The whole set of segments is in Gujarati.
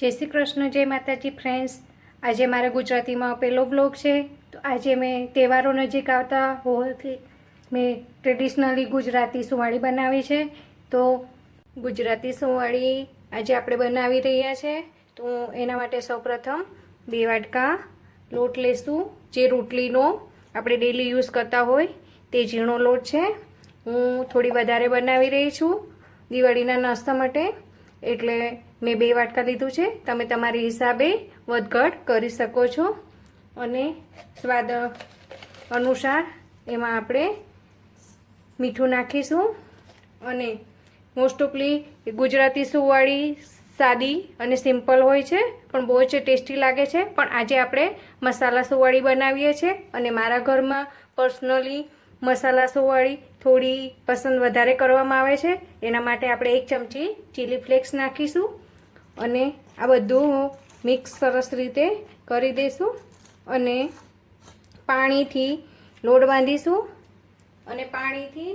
જય શ્રી કૃષ્ણ, જય માતાજી ફ્રેન્ડ્સ આજે મારા ગુજરાતીમાં પહેલો બ્લોગ છે. તો આજે મેં તહેવારો નજીક આવતા હોવાથી મેં ટ્રેડિશનલી ગુજરાતી સુવાળી બનાવી છે. તો ગુજરાતી સુવાળી આજે આપણે બનાવી રહ્યા છે. તો એના માટે સૌપ્રથમ બે વાટકા લોટ લેશું. જે રોટલીનો આપણે ડેલી યુઝ કરતા હોય તે ઝીણો લોટ છે. હું થોડી વધારે બનાવી રહી છું દિવાળીના નાસ્તા માટે. એટલે મેં બે વાટકા લીધું છે. તમે તમારી હિસાબે વધઘટ કરી શકો છો. અને સ્વાદ અનુસાર એમાં આપણે મીઠું નાખીશું. અને મોસ્ટ ઓફલી ગુજરાતી સુવાળી સાદી અને સિમ્પલ હોય છે, પણ બહુ જ ટેસ્ટી લાગે છે. પણ આજે આપણે મસાલા સુવાળી બનાવીએ છીએ. અને મારા ઘરમાં પર્સનલી મસાલા સુવાળી થોડી પસંદ વધારે કરવામાં આવે છે. એના માટે આપણે એક ચમચી ચીલી ફ્લેક્સ નાખીશું અને આ બધું મિક્સ સરસ રીતે કરી દઈશું અને પાણીથી લોટ બાંધીશું અને પાણીથી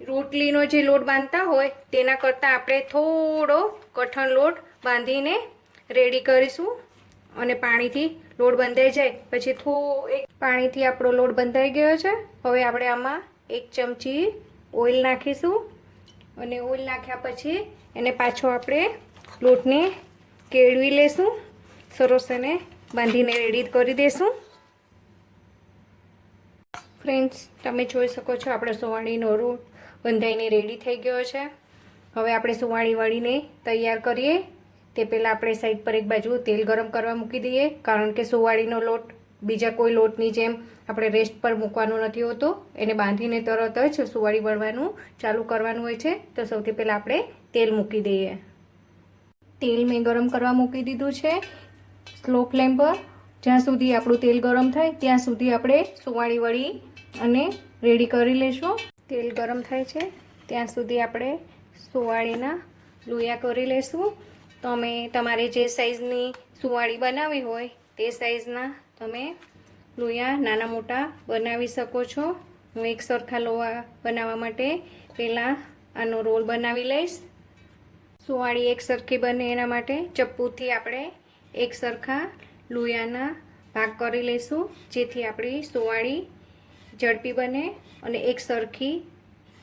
રોટલીનો જે લોટ બાંધતા હોય તેના કરતાં આપણે થોડો કઠણ લોટ બાંધીને રેડી કરીશું અને પાણીથી લોટ બંધાઈ જાય. પછી થો એક પાણીથી આપણો લોટ બંધાઈ ગયો છે. હવે આપણે આમાં એક ચમચી ઓઇલ નાખીશું અને ઓઇલ નાખ્યા પછી એને પાછો આપણે લોટને કેળવી લેશું. સરસ એને બાંધીને રેડી કરી દઈશું ફ્રેન્ડ્સ તમે જોઈ શકો છો આપણે સુવાણીનો રોટ બંધાઈને રેડી થઈ ગયો છે. હવે આપણે સુવાણી વળીને તૈયાર કરીએ. તે પહેલાં આપણે સાઈડ પર એક બાજુ તેલ ગરમ કરવા મૂકી દઈએ, કારણ કે સુવાળીનો લોટ બીજા કોઈ લોટની જેમ આપણે રેસ્ટ પર મૂકવાનો નથી હોતો. એને બાંધીને તરત જ સુવાળી વળવાનું ચાલુ કરવાનું હોય છે. તો સૌથી પહેલાં આપણે તેલ મૂકી દઈએ. તેલ મેં ગરમ કરવા મૂકી દીધું છે. સ્લો ફ્લેમ પર. જ્યાં સુધી આપણું તેલ ગરમ થાય, ત્યાં સુધી આપણે સુવાળી વળી અને રેડી કરી લઈશું તેલ ગરમ થાય છે, ત્યાં સુધી આપણે સુવાળીના લુયા કરી લઈશું તમે તમારે જે સાઈઝની સુવાળી બનાવી હોય, તે સાઈઝના તમે લોયા નાના મોટા બનાવી શકો છો. હું એક સરખા લોવા બનાવવા માટે પહેલાં આનો રોલ બનાવી લઈશ. સુવાળી એક સરખી બને એના માટે ચપ્પુથી આપણે એક સરખા લોયાના ભાગ કરી લઈશું, જેથી આપણી સુવાળી ઝડપી બને અને એક સરખી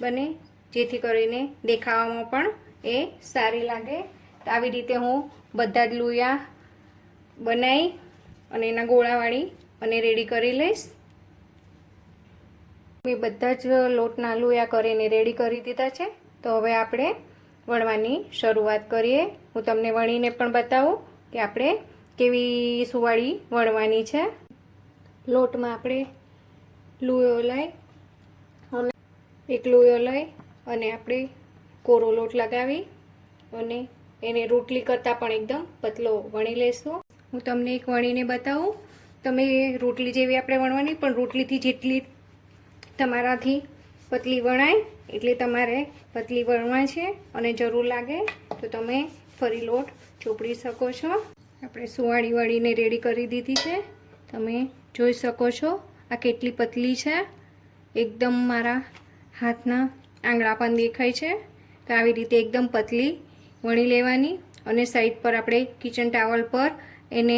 બને, જેથી કરીને દેખાવામાં પણ એ સારી લાગે. આવી રીતે હું બધા જ લોયા બનાવી અને એના ગોળાવાળી અને રેડી કરી લઈશ. મેં બધા જ લોટના લુયા કરીને રેડી કરી દીધા છે. તો હવે આપણે વણવાની શરૂઆત કરીએ. હું તમને વણીને પણ બતાવું કે આપણે કેવી સુવાળી વણવાની છે. લોટમાં આપણે લુયો લઈ અને એક લુયો લઈ અને આપણે કોરો લોટ લગાવી અને એને રોટલી કરતાં પણ એકદમ પતલો વણી લઈશું. હું તમને એક વણીને બતાવું. તમે રોટલી જેવી આપણે વણવાની, પણ રોટલીથી જેટલી તમારાથી પતલી વણાય, એટલે તમારે પતલી વણવા છે અને જરૂર લાગે તો તમે ફરી લોટ ચોપડી શકો છો. આપણે સુવાળી વળીને રેડી કરી દીધી છે. તમે જોઈ શકો છો આ કેટલી પતલી છે. એકદમ મારા હાથના આંગળા પણ દેખાય છે. તો આવી રીતે એકદમ પતલી વણી લેવાની અને સાઈડ પર આપણે કિચન ટાવલ પર એને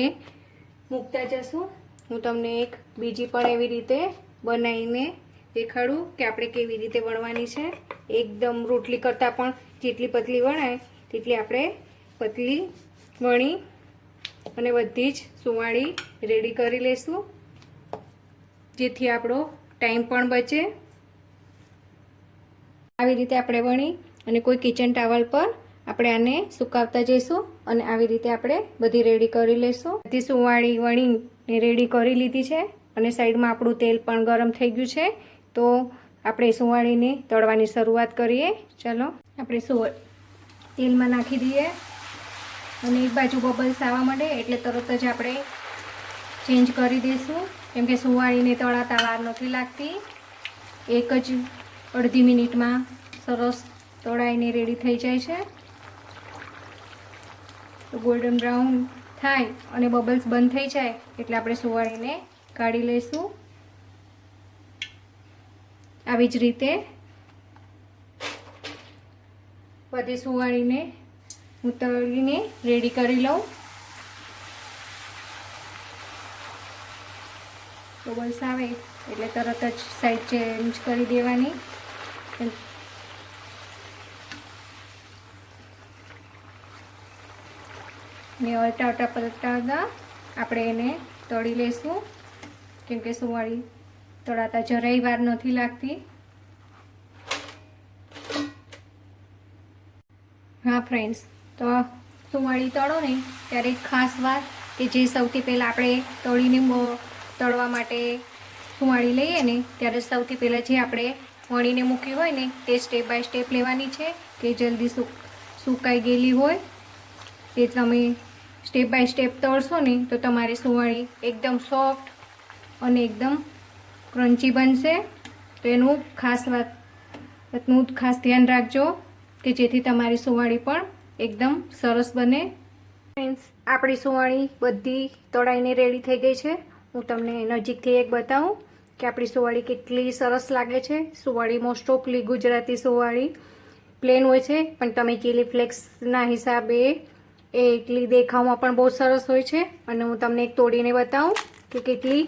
મૂકતા જશું. હું તમને એક બીજી પણ એવી રીતે બનાવીને દેખાડું કે આપણે કેવી રીતે વણવાની છે. એકદમ રોટલી કરતાં પણ જેટલી પતલી વણાય તેટલી આપણે પતલી વણી અને બધી જ સુવાળી રેડી કરી લઈશું જેથી આપણો ટાઈમ પણ બચે. આવી રીતે આપણે વણી અને કોઈ કિચન ટાવલ પર આપણે આને સુકાવતા જઈશું અને આવી રીતે આપણે બધી રેડી કરી લઈશું બધી સુવાળી વણીને રેડી કરી લીધી છે અને સાઈડમાં આપણું તેલ પણ ગરમ થઈ ગયું છે. તો આપણે સુવાળીને તળવાની શરૂઆત કરીએ. ચલો, આપણે સુવા તેલમાં નાખી દઈએ. અને એક બાજુ બબલ્સ આવવા માંડે એટલે તરત જ આપણે ચેન્જ કરી દઈશું કેમ કે સુવાળીને તળાતા વાર નથી લાગતી. એક જ અડધી મિનિટમાં સરસ તળાઈને રેડી થઈ જાય છે. તો ગોલ્ડન બ્રાઉન થાય અને બબલ્સ બંધ થઈ જાય એટલે આપણે સુવાળીને કાઢી લઈશું. આવી જ રીતે બધી સુવાળીને હું તળીને રેડી કરી લઉં. બબલ્સ આવે એટલે તરત જ સાઈડ ચેન્જ કરી દેવાની. ને અલટા અલટા પલટાતા આપણે એને તળી લેશું. કેમ કે સુવાળી તળાતા જરાય વાર નથી લાગતી. હા ફ્રેન્ડ્સ તો સુવાળી તળો ને ત્યારે ખાસ વાત કે જે સૌથી પહેલાં આપણે તળીને તળવા માટે સુવાળી લઈએ ને, ત્યારે સૌથી પહેલાં જે આપણે વણીને મૂકી હોય ને, તે સ્ટેપ બાય સ્ટેપ લેવાની છે કે જલ્દી સુક, સુકાઈ ગયેલી હોય. તે તમે સ્ટેપ બાય સ્ટેપ તળશો ને તો તમારી સુવાળી એકદમ સોફ્ટ અને એકદમ ક્રન્ચી બનશે. તો એનું ખાસ વાતનું ખાસ ધ્યાન રાખજો કે જેથી તમારી સુવાળી પણ એકદમ સરસ બને. ફ્રેન્ડ્સ આપણી સુવાળી બધી તળાઈને રેડી થઈ ગઈ છે. હું તમને નજીકથી એક બતાવું કે આપણી સુવાળી કેટલી સરસ લાગે છે. સુવાળી મોસ્ટ ઓફલી ગુજરાતી સુવાળી પ્લેન હોય છે, પણ તમે ચીલી ફ્લેક્સના હિસાબે એ એટલી દેખાવમાં પણ બહુ સરસ હોય છે. અને હું તમને એક તોડીને બતાવું કે કેટલી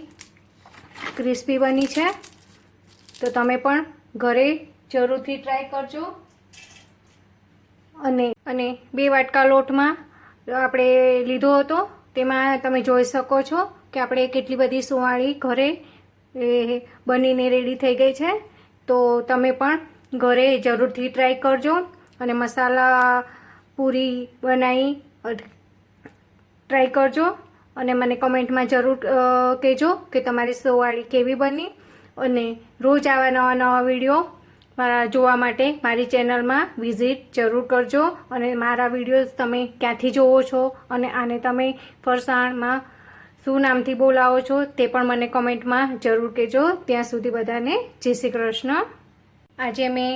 ક્રિસ્પી બની છે. તો તમે પણ ઘરે જરૂરથી ટ્રાય કરજો. અને અને બે વાટકા લોટમાં આપણે લીધો હતો. તેમાં તમે જોઈ શકો છો કે આપણે કેટલી બધી સુવાળી ઘરે બનીને રેડી થઈ ગઈ છે. તો તમે પણ ઘરે જરૂરથી ટ્રાય કરજો. અને મસાલા પૂરી બનાવી ટ્રાય કરજો અને મને કમેન્ટમાં જરૂર કહેજો કે તમારી સોવાળી કેવી બની અને રોજ આવા નવા નવા વીડિયો મારા જોવા માટે મારી ચેનલમાં વિઝિટ જરૂર કરજો અને મારા વિડીયોઝ તમે ક્યાંથી જોવો છો અને આને તમે ફરસાણમાં શું નામથી બોલાવો છો તે પણ મને કમેન્ટમાં જરૂર કહેજો. ત્યાં સુધી બધાને જય શ્રી કૃષ્ણ. આજે મેં